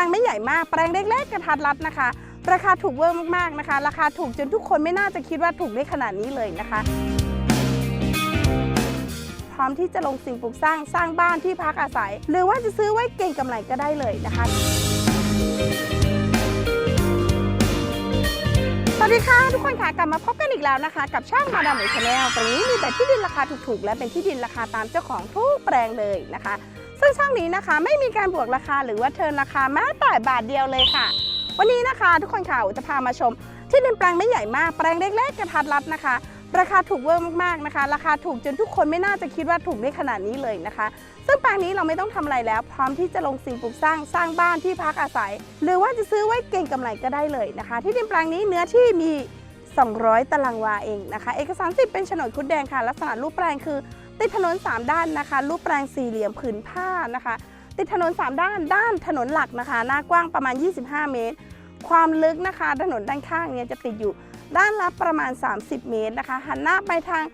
ลงไม่ใหญ่มาก แปลงเล็กๆกระทัดรัดนะคะ ราคาถูกเวอร์มากๆนะคะ ราคาถูกจนทุกคนไม่น่าจะคิดว่าถูกได้ขนาดนี้เลยนะคะ พร้อมที่จะลงสิ่งปลูกสร้างสร้างบ้านที่พักอาศัย หรือว่าจะซื้อไว้เก่งกำไรก็ได้เลยนะคะสวัสดีค่ะ ทุกคนค่ะกลับมาพบกันอีกแล้วนะคะ กับช่องมาดามหมูชาแนลตรงนี้มีแต่ที่ดินราคาถูกๆ และเป็นที่ดินราคาตามเจ้าของทุกแปลงเลยนะคะ ซึ่งช่องนี้นะคะไม่มีการบวกราคาหรือว่าเทิร์นราคาแม้แต่บาทเดียวเลยค่ะ วันนี้นะคะทุกคนค่ะอุจะพามาชม ที่ดินแปลงไม่ใหญ่มากแปลงเล็กๆกระทัดรัดนะคะ ราคาถูกเวอร์มากๆนะคะ ราคาถูกจนทุกคนไม่น่าจะคิดว่าถูกได้ขนาดนี้เลยนะคะ ซึ่งแปลงนี้เราไม่ต้องทำอะไรแล้ว พร้อมที่จะลงสิ่งปลูกสร้างสร้างบ้านที่พักอาศัย หรือว่าจะซื้อไว้เก่งกำไรก็ได้เลยนะคะ ที่ดินแปลงนี้เนื้อที่มี 200 ตารางวาเองนะคะ เอกสารสิทธิ์เป็นโฉนดคุดแดงค่ะ ลักษณะรูปแปลงคือ ติดถนน 3 ด้านนะคะ รูปแปลงสี่เหลี่ยมผืนผ้านะคะ ติดถนน 3 ด้าน ด้านถนนหลักนะคะ หน้ากว้างประมาณ 25 เมตร ความลึกนะคะ ถนนด้านข้างเนี่ยจะติดอยู่ด้านละประมาณ 30 เมตรนะคะ หันหน้าไปทาง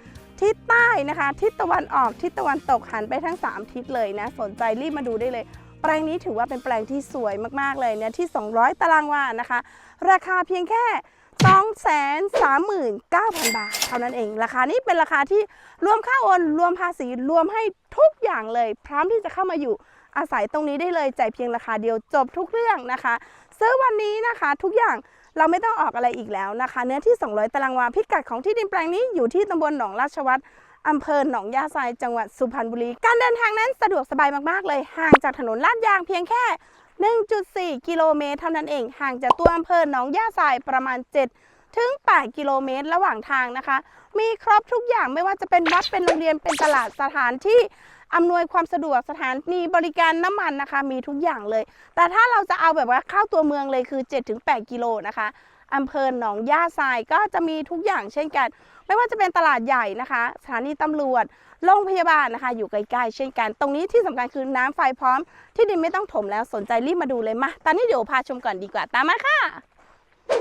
ทิศใต้นะคะ ทิศตะวันออก ทิศตะวันตก หันไปทั้ง 3 ทิศเลยนะ สนใจรีบมาดูได้เลย แปลงนี้ถือว่าเป็นแปลงที่สวยมากๆเลยเนี่ยที่ 200 ตารางวานะคะ ราคาเพียงแค่ 239,000 บาท เท่านั้นเอง ราคานี้เป็นราคาที่รวมค่าโอนรวมภาษีรวมให้ทุกอย่างเลย พร้อมที่จะเข้ามาอยู่อาศัยตรงนี้ได้เลยจ่ายเพียงราคาเดียวจบทุกเรื่องนะคะ ซื้อวันนี้นะคะทุกอย่างเราไม่ต้องออกอะไรอีกแล้วนะคะ เนื้อที่ 200 ตารางวาพิกัดของที่ดินแปลงนี้อยู่ที่ตำบลหนองราชวัตรอำเภอหนองยาไซจังหวัดสุพรรณบุรี การเดินทางนั้นสะดวกสบายมาก ๆ เลย ห่างจากถนนลาดยางเพียงแค่ 1.4 กิโลเมตรเท่านั้นเอง ห่างจากตัวอำเภอหนองย่าทรายประมาณ 7 ถึง 8 กิโลเมตรระหว่างทางนะคะ มีครบทุกอย่างไม่ว่าจะเป็นวัดเป็นโรงเรียนเป็นตลาดสถานที่อำนวยความสะดวกสถานีบริการน้ำมันนะคะ มีทุกอย่างเลย แต่ถ้าเราจะเอาแบบว่าเข้าตัวเมืองเลยคือ 7-8 กิโลนะคะอำเภอหนองย่าทรายก็จะมีทุกอย่างเช่นกัน ไม่ว่าจะเป็นตลาดใหญ่นะคะ สถานีตำรวจโรงพยาบาลนะคะ อยู่ใกล้ๆเช่นกัน ตรงนี้ที่สำคัญคือน้ำไฟพร้อม ที่ดินไม่ต้องถมแล้วสนใจรีบมาดูเลยมาตอนนี้เดี๋ยวพาชมก่อนดีกว่าตามมาค่ะ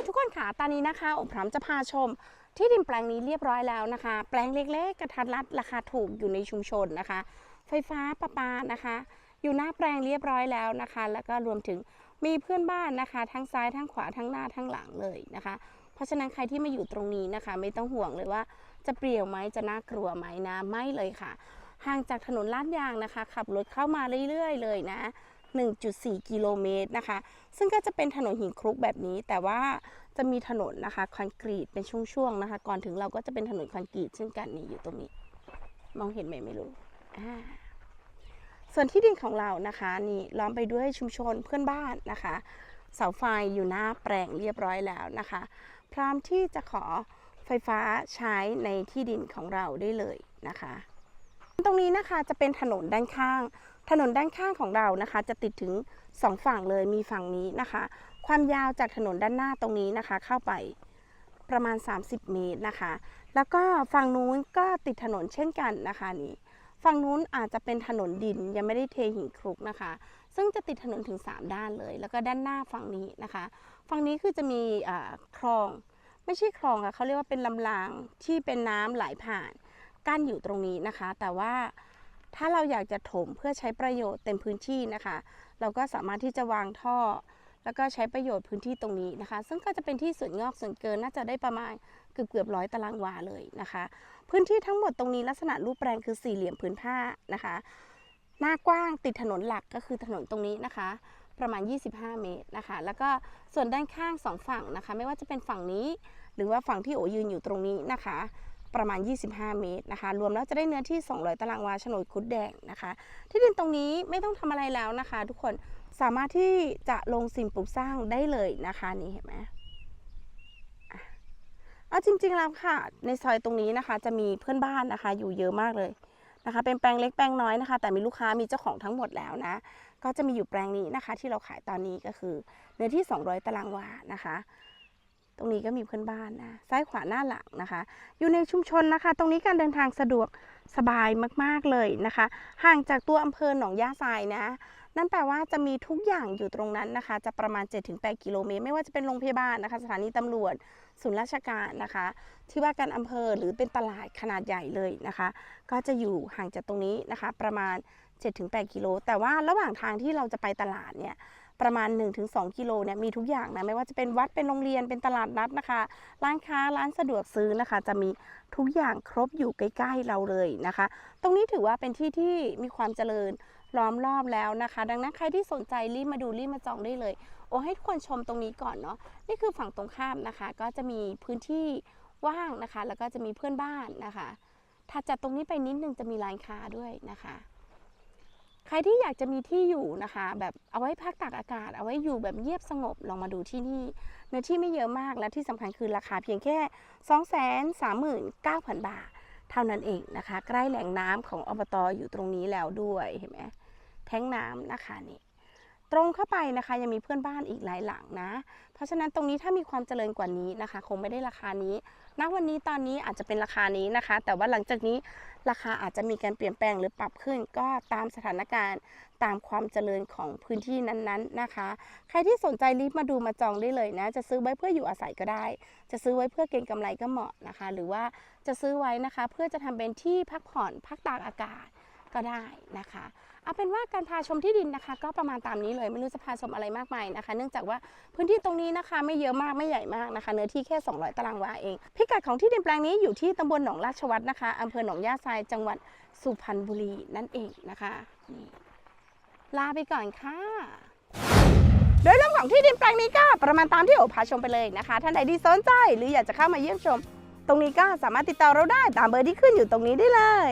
ทุกคนค่ะตอนนี้นะคะอบพร้อมจะพาชม ที่ดินแปลงนี้เรียบร้อยแล้วนะคะ แปลงเล็กๆ กระทัดรัดราคาถูกอยู่ในชุมชนนะคะ ไฟฟ้าประปานะคะ อยู่หน้าแปลงเรียบร้อยแล้วนะคะ แล้วก็รวมถึงมีเพื่อนบ้านนะคะ ทั้งซ้ายทั้งขวาทั้งหน้าทั้งหลังเลยนะคะ เพราะฉะนั้นใครที่มาอยู่ตรงนี้นะคะ ไม่ต้องห่วงเลยว่าจะเปลี่ยวไหมจะน่ากลัวไหมนะไม่เลยค่ะ ห่างจากถนนลาดยางนะคะ ขับรถเข้ามาเรื่อยๆ เลยนะ 1.4 กิโลเมตรนะคะ ซึ่งก็จะเป็นถนนหินคลุกแบบนี้แต่ว่าจะมีถนนนะคะคอนกรีตเป็นช่วงๆนะคะ ก่อนถึงเราก็จะเป็นถนนคอนกรีตเช่นกันนี่อยู่ตรงนี้ มองเห็นไหมไม่รู้อ่าส่วนที่ดินของเรานะคะนี่ล้อมไปด้วยชุมชนเพื่อนบ้านนะคะ เสาไฟอยู่หน้าแปลงเรียบร้อยแล้วนะคะ พร้อมที่จะขอไฟฟ้าใช้ในที่ดินของเราได้เลยนะคะ ตรงนี้นะคะจะเป็นถนนด้านข้าง ถนนด้านข้างของเรานะคะ จะติดถึงสองฝั่งเลยมีฝั่งนี้นะคะ ความยาวจากถนนด้านหน้าตรงนี้นะคะ เข้าไปประมาณ 30 เมตรนะคะ แล้วก็ฝั่งนู้นก็ติดถนนเช่นกันนะคะนี่ ฝั่งนู้นอาจจะเป็นถนนดินยังไม่ได้เทหินคลุกนะคะ ซึ่งจะติดถนนถึง 3 ด้านเลย แล้วก็ด้านหน้าฝั่งนี้นะคะ ฝั่งนี้คือจะมีคลอง ไม่ใช่คลองค่ะเขาเรียกว่าเป็นลำรางที่เป็นน้ำไหลผ่านกั้นอยู่ตรงนี้นะคะ แต่ว่าถ้าเราอยากจะถมเพื่อใช้ประโยชน์เต็มพื้นที่นะคะ เราก็สามารถที่จะวางท่อ แล้วก็ใช้ประโยชน์พื้นที่ตรงนี้นะคะ ซึ่งก็จะเป็นที่ส่วนงอกส่วนเกินน่าจะได้ประมาณเกือบเกือบร้อยตารางวาเลยนะคะ พื้นที่ทั้งหมดตรงนี้ลักษณะรูปแปลงคือสี่เหลี่ยมพื้นผ้านะคะ หน้ากว้างติดถนนหลักก็คือถนนตรงนี้นะคะ ประมาณ 25 เมตรนะคะ แล้วก็ส่วนด้านข้างสองฝั่งนะคะ ไม่ว่าจะเป็นฝั่งนี้ หรือว่าฝั่งที่โอยืนอยู่ตรงนี้นะคะ ประมาณ 25 เมตรนะคะ รวมแล้วจะได้เนื้อที่ 200 ตารางวาโฉนดคุดแดงนะคะ ที่ดินตรงนี้ไม่ต้องทำอะไรแล้วนะคะ ทุกคนสามารถที่จะลงสิ่งปลูกสร้างได้เลยนะคะนี่เห็นไหม เอาจริง ๆ แล้วค่ะ ในซอยตรงนี้นะคะ จะมีเพื่อนบ้านนะคะ อยู่เยอะมากเลยนะคะ เป็นแปลงเล็กแปลงน้อยนะคะ แต่มีลูกค้ามีเจ้าของทั้งหมดแล้วนะ ก็จะมีอยู่แปลงนี้นะคะ ที่เราขายตอนนี้ก็คือเนื้อที่ 200 ตารางวานะคะ ตรงนี้ก็มีเพื่อนบ้านนะซ้ายขวาหน้าหลังนะคะ อยู่ในชุมชนนะคะ ตรงนี้การเดินทางสะดวกสบายมากๆเลยนะคะ ห่างจากตัวอำเภอหนองย่าทรายนะ นั่นแปลว่าจะมีทุกอย่างอยู่ตรงนั้นนะคะ จะประมาณ 7-8 กิโลเมตร ไม่ว่าจะเป็นโรงพยาบาลนะคะ สถานีตำรวจศูนย์ราชการนะคะ ที่ว่าการอำเภอหรือเป็นตลาดขนาดใหญ่เลยนะคะ ก็จะอยู่ห่างจากตรงนี้นะคะ ประมาณ 7-8 กิโล แต่ว่าระหว่างทางที่เราจะไปตลาดเนี่ยประมาณ 1-2 กิโลเนี่ยมีทุกอย่างนะ ไม่ว่าจะเป็นวัดเป็นโรงเรียนเป็นตลาดนัดนะคะ ร้านค้าร้านสะดวกซื้อนะคะ จะมีทุกอย่างครบอยู่ใกล้ ๆ เราเลยนะคะ ตรงนี้ถือว่าเป็นที่ที่มีความเจริญ ล้อมรอบแล้วนะคะ ดังนั้นใครที่สนใจรีบมาดูรีบมาจองได้เลย โอ้ให้ทุกคนชมตรงนี้ก่อนเนาะนี่คือฝั่งตรงข้ามนะคะ ก็จะมีพื้นที่ว่างนะคะ แล้วก็จะมีเพื่อนบ้านนะคะถัดจากตรงนี้ไปนิดนึงจะมีร้านค้าด้วยนะคะ ใครที่อยากจะมีที่อยู่นะคะ แบบเอาไว้พักตากอากาศ เอาไว้อยู่แบบเงียบสงบลองมาดูที่นี่เนื้อที่ไม่เยอะมากและที่สำคัญคือราคาเพียงแค่239,000 บาทเท่านั้นเองนะคะ ใกล้แหล่งน้ำของอบตอยู่ตรงนี้แล้วด้วยเห็นไหม แท้งน้ำนะคะนี่ตรงเข้าไปนะคะยังมีเพื่อนบ้านอีกหลายหลังนะ เพราะฉะนั้นตรงนี้ถ้ามีความเจริญกว่านี้นะคะ คงไม่ได้ราคานี้ณวันนี้ตอนนี้อาจจะเป็นราคานี้นะคะ แต่ว่าหลังจากนี้ราคาอาจจะมีการเปลี่ยนแปลงหรือปรับขึ้น ก็ตามสถานการณ์ตามความเจริญของพื้นที่นั้นๆนะคะ ใครที่สนใจรีบมาดูมาจองได้เลยนะ จะซื้อไว้เพื่ออยู่อาศัยก็ได้ จะซื้อไว้เพื่อเก็งกำไรก็เหมาะนะคะ หรือว่าจะซื้อไว้นะคะ เพื่อจะทำเป็นที่พักผ่อนพักตากอากาศ ก็ได้นะคะเอาเป็นว่าการพาชมที่ดินนะคะ ก็ประมาณตามนี้เลยไม่รู้จะพาชมอะไรมากมายนะคะ เนื่องจากว่าพื้นที่ตรงนี้นะคะ ไม่เยอะมากไม่ใหญ่มากนะคะ เนื้อที่แค่ 200 ตารางวาเอง พิกัดของที่ดินแปลงนี้อยู่ที่ตำบลหนองราชวัฒนะคะอำเภอหนองย่าไซจังหวัดสุพรรณบุรีนั่นเองนะคะนี่ลาไปก่อนค่ะโดยเรื่องของที่ดินแปลงนี้ก็ประมาณตามที่โอพาชมไปเลยนะคะ ท่านใดที่สนใจหรืออยากจะเข้ามาเยี่ยมชม ตรงนี้ก็สามารถติดต่อเราได้ตามเบอร์ที่ขึ้นอยู่ตรงนี้ได้เลย